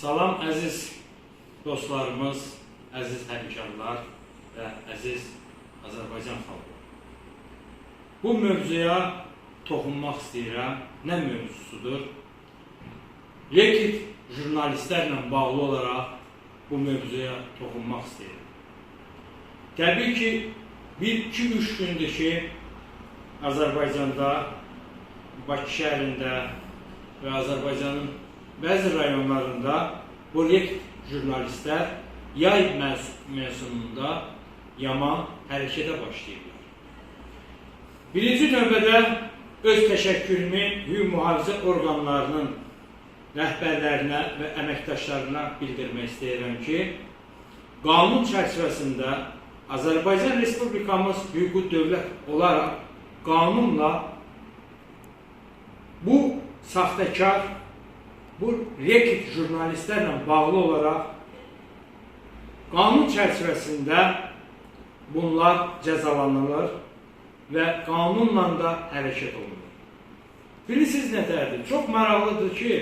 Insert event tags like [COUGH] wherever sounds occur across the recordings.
Salam əziz dostlarımız, əziz həmkarlar və əziz Azərbaycan xalqı. Bu mövzuya toxunmaq istəyirəm. Nə mövzusudur? Lekit jurnalistlərlə bağlı olaraq bu mövzuya toxunmaq istəyirəm. Təbii ki, bir iki üç gündür ki, Azərbaycanda, Bakı şəhərində və Azərbaycanın bəzi rayonlarında lekit jurnalistlər yay mövsumunda yaman hərəkətə başlayırlar. Birinci növbədə öz təşəkkürümü hüquq mühafizə orqanlarının rəhbərlərinə və əməkdaşlarına bildirmək istəyirəm ki, qanun çərçivəsində Azərbaycan Respublikamız hüquqi dövlət olaraq qanunla bu saxtakar, bu rekit jurnalistlərlə bağlı olaraq qanun çərçivəsində bunlar cəzalanılır və qanunla da hərəkət olunur. Bilirsiniz nətərdir? Çox maraqlıdır ki,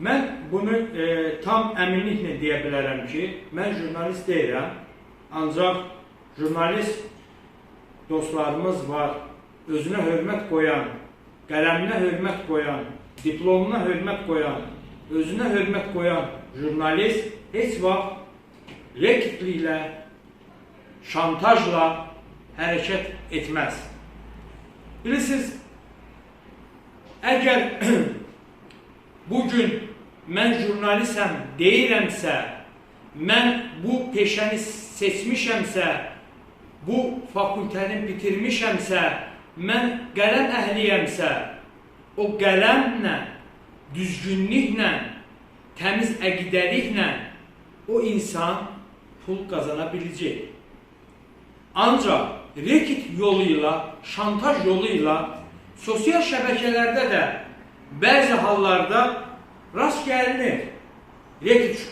mən bunu e, tam əminliklə deyə bilərəm ki, mən jurnalist deyiləm, ancaq jurnalist dostlarımız var, özünə hörmət qoyan, qələminə hörmət qoyan, diplomuna hörmət qoyan, özünə hörmət qoyan jurnalist heç vaxt rekitliklə, şantajla hərəkət etməz. Bilirsiniz, əgər [CLEARS THROAT] bugün mən jurnalisəm deyirəmsə, mən bu peşəni seçmişəmsə, bu fakültəni bitirmişəmsə, mən qələm əhliyəmsə, o qələmlə, düzgünlüklə, təmiz əqidəliklə o insan pul qazana biləcək. Ancaq rekit yoluyla, şantaj yoluyla sosial şəbəkələrdə də bəzi hallarda rast gəlinir rekit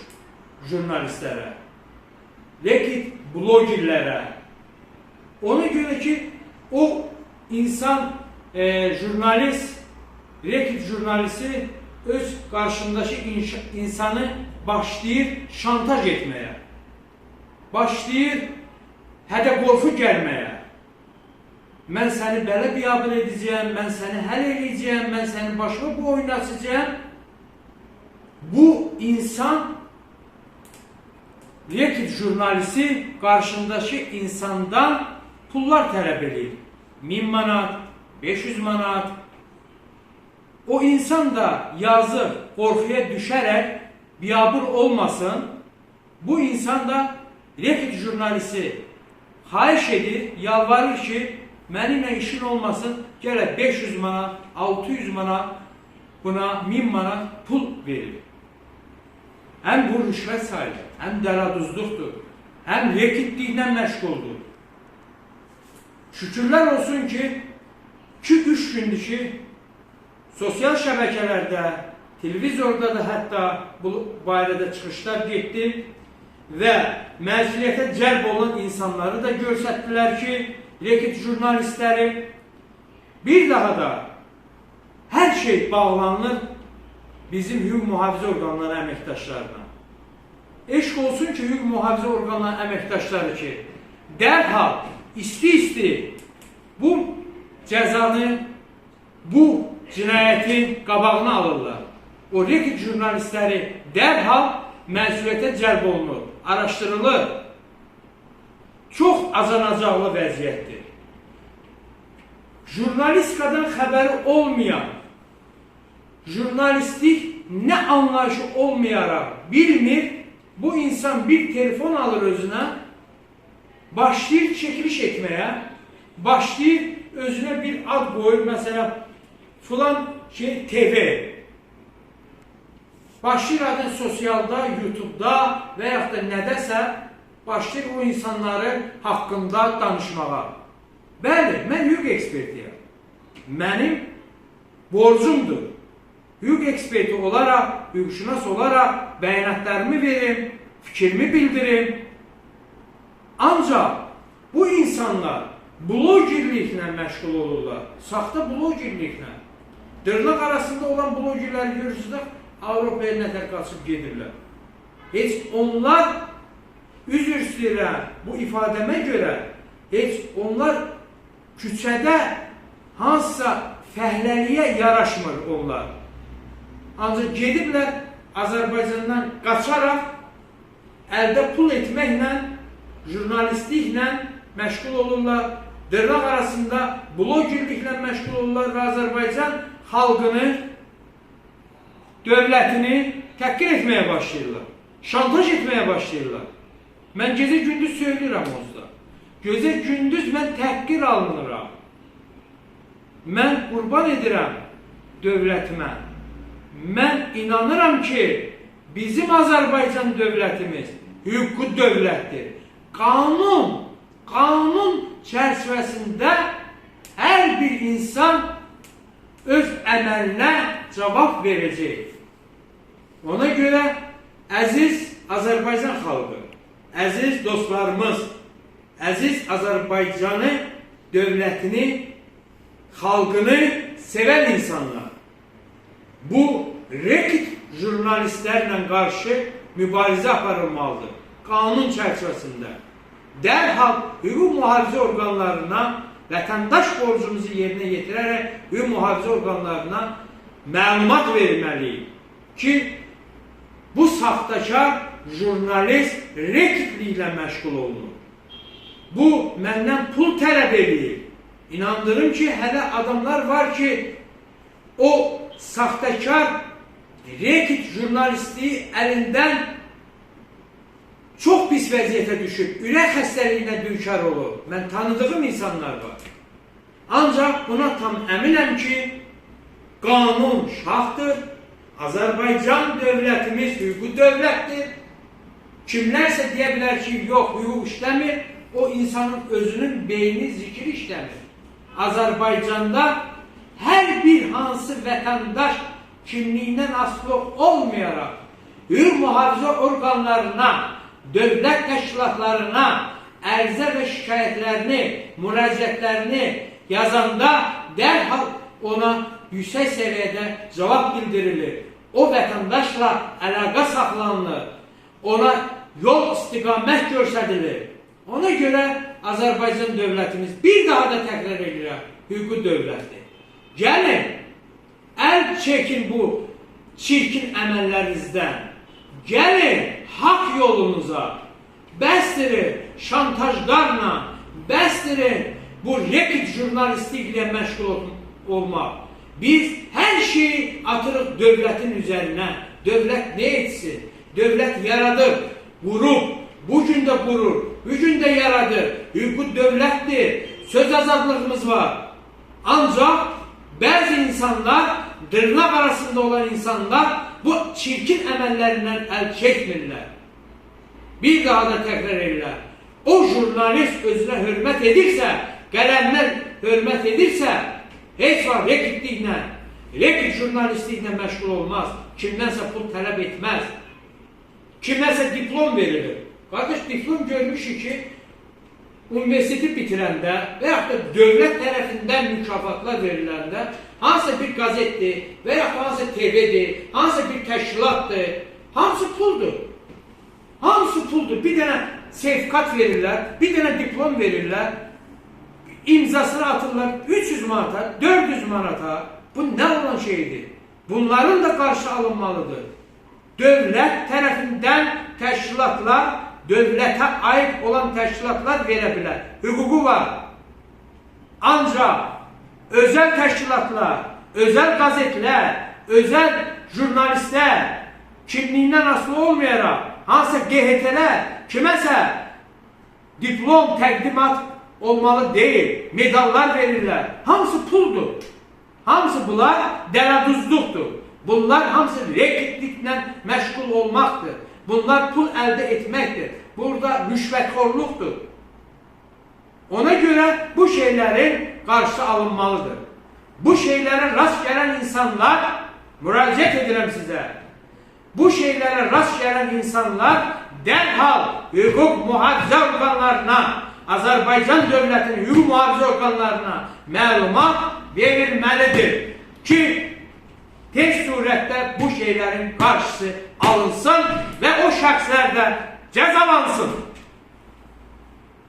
jurnalistlərə, rekit blogerlərə. Ona görə ki, o insan, e, jurnalist, rekit jurnalisti öz qarşındakı inş- insanı başlayır şantaj etməyə. Başlayır hədə qorxu gəlməyə. Mən səni belə biabır edəcəyəm, mən səni həll edəcəyəm, mən sənin başına bu oyunu açacağım. Bu insan Rekit jurnalisti qarşındakı insandan pullar tələb edir. 1000 manat, 500 manat. O insan da yazıq, qorxuya düşərək biabır olmasın. Bu insan da Rekit jurnalisti xahiş edir, yalvarır ki, mənimlə işin olmasın, gərək 500 manat, 600 manat, buna 1000 manat pul verir. Hem bu rüşvet sayılır, hem dəraduzluqdur, hem rekitliklə məşğuldur. Şükürlər olsun ki, 2-3 gündür ki, sosial şəbəkələrdə, televizorda da hətta bu barədə çıxışlar getdi və məsuliyyətə cəlb olan insanları da göstərdilər ki, rekit jurnalistləri bir daha da hər şey bağlanır bizim hüquq mühafizə orqanları əməkdaşlarına. Eşq olsun ki, hüquq mühafizə orqanları əməkdaşları ki, dərhal isti-isti bu cəzanı, bu cinayətin qabağını alırlar. O rekit jurnalistləri dərhal məsuliyyətə cəlb olunur, araşdırılır. Çox azanacaqlı vəziyyətdir. Jurnalistikadan xəbəri olmayan jurnalistlik ne anlayışı olmayarak bilmir, bu insan bir telefon alır özüne, başlayır çekiliş etmeye, başlayır özüne bir ad koyur, mesela filan şey TV. Başlayır adın sosyalda, YouTube'da veya da nədəsə başlayır o insanların haqqında danışmağa. Bəli, mən hüquq ekspertiyəm. Mənim borcumdur. Hüquq eksperti olaraq, hüquqşünas olaraq bəyanatlarımı verim, fikrimi bildirim. Ancaq bu insanlar blogerliklə məşğul olurlar. Saxta blogerliklə. Dırnaq arasında olan blogerləri görürsünüz də Avropaya nətər qaçıb gedirlər. Heç onlar üzr istəyirəm bu ifadəmə görə heç onlar küçədə hansısa fəhləliyə yaraşmır onlar. Ancaq gediblər Azərbaycandan qaçaraq əldə pul etməklə, jurnalistliklə məşğul olurlar. Dırnaq arasında blogerliklə məşğul olurlar və Azərbaycan xalqını, dövlətini təhqir etməyə başlayırlar. Şantaj etməyə başlayırlar. Mən gecə gündüz söyləyirəm onsuz da. Gecə gündüz mən təhqir alınıram. Mən qurban edirəm dövlətimə. Mən inanıram ki, bizim Azərbaycan dövlətimiz hüquqi dövlətdir. Qanun, qanun çərçivəsində hər bir insan öz əməlinə cavab verəcək. Ona görə əziz Azərbaycan xalqı, əziz dostlarımız, əziz Azərbaycanı, dövlətini, xalqını sevən insanlar bu rekit jurnalistlərlə qarşı mübarizə aparılmalıdır. Qanun çərçivəsində. Dərhal hüquq mühafizə orqanlarına vətəndaş borcumuzu yerinə yetirərək hüquq mühafizə orqanlarına məlumat verməliyik ki, bu saxtakar jurnalist rekitliklə məşğul olunur. Bu məndən pul tələb edir. İnandırım ki, hələ adamlar var ki, o saxtakar rekit jurnalistliyi əlindən çox pis vəziyyətə düşüb, ürək xəstəliyinə düçar olur. Mən tanıdığım insanlar var. Ancaq buna tam əminəm ki, qanun şahdır, Azərbaycan dövlətimiz hüquqi dövlətdir. Kimlərsə deyə bilər ki, yox, hüquq işləmir, o insanın özünün beyni zikri işləmir. Azərbaycanda hər bir hansı vətəndaş kimliyindən asılı olmayaraq hüquq mühafizə orqanlarına, dövlət təşkilatlarına ərizə və şikayətlərini, müraciətlərini yazanda dərhal ona yüksək səviyyədə cavab bildirilir. O vətəndaşla əlaqə saxlanılır. Ona yol istiqamət göstərilir. Ona görə Azərbaycan dövlətimiz bir daha da təkrar edirəm, hüquqi dövlətdir. Gəlin, əl çəkin bu çirkin əməllərinizdən. Gəlin haqq yolunuza. Bəsdirin şantajlarla, bəsdirin bu rekit jurnalistliklə məşğul ol- olmaq. Biz hər şeyi atırıq dövlətin üzərinə. Dövlət nə etsin? Dövlət yaradır, qurub, bugün də qurur, bugün də yaradır. Hüquqi dövlətdir, söz azadlığımız var. Ancaq bəzi insanlar, dırnaq arasında olan insanlar bu çirkin əməllərindən əl çəkmirlər. Bir daha da təkrar edirlər. O jurnalist özünə hörmət edirsə, qələminə hörmət edirsə, heç var rekitliklə, rekit jurnalistliklə məşğul olmaz. Kimdənsə pul tələb etməz. Kimdənsə diplom verilir. Qardaş diplom görmüşük ki, universiteti bitirəndə və yaxud da dövlət tərəfindən mükafatlar veriləndə hansısa bir qəzetdir və yaxud hansısa TV-dir, hansısa bir təşkilatdır, hamısı puldur. Hamısı puldur. Bir dənə sertifikat verirlər, bir dənə diplom verirlər, imzasını atırlar 300 manata, 400 manata. Bu nə olan şeydir? Bunların da qarşı alınmalıdır. Dövlət tərəfindən təşkilatlar, dövlətə aid olan təşkilatlar verə bilər. Hüququ var. Ancaq özəl təşkilatlar, özəl qəzetlər, özəl jurnalistlər kimliyindən asılı olmayaraq hansısa QHT-lər kiməsə diplom təqdimat olmalı deyil. Medallar verirlər. Hamısı puldur. Hamısı bunlar dələduzluqdur. Bunlar hamısı rekitliklə məşğul olmaqdır. Bunlar pul əldə etməkdir. Burada rüşvətxorluqdur. Ona görə bu şeylərin qarşısı alınmalıdır. Bu şeylərə rast gələn insanlar, müraciət edirəm sizə, bu şeylərə rast gələn insanlar dərhal hüquq mühafizə orqanlarına, Azərbaycan dövlətinin hüquq mühafizə orqanlarına məlumat verilməlidir ki, tez surətdə bu şeylərin qarşısı alınsın və o şəxslər də cəzalansın.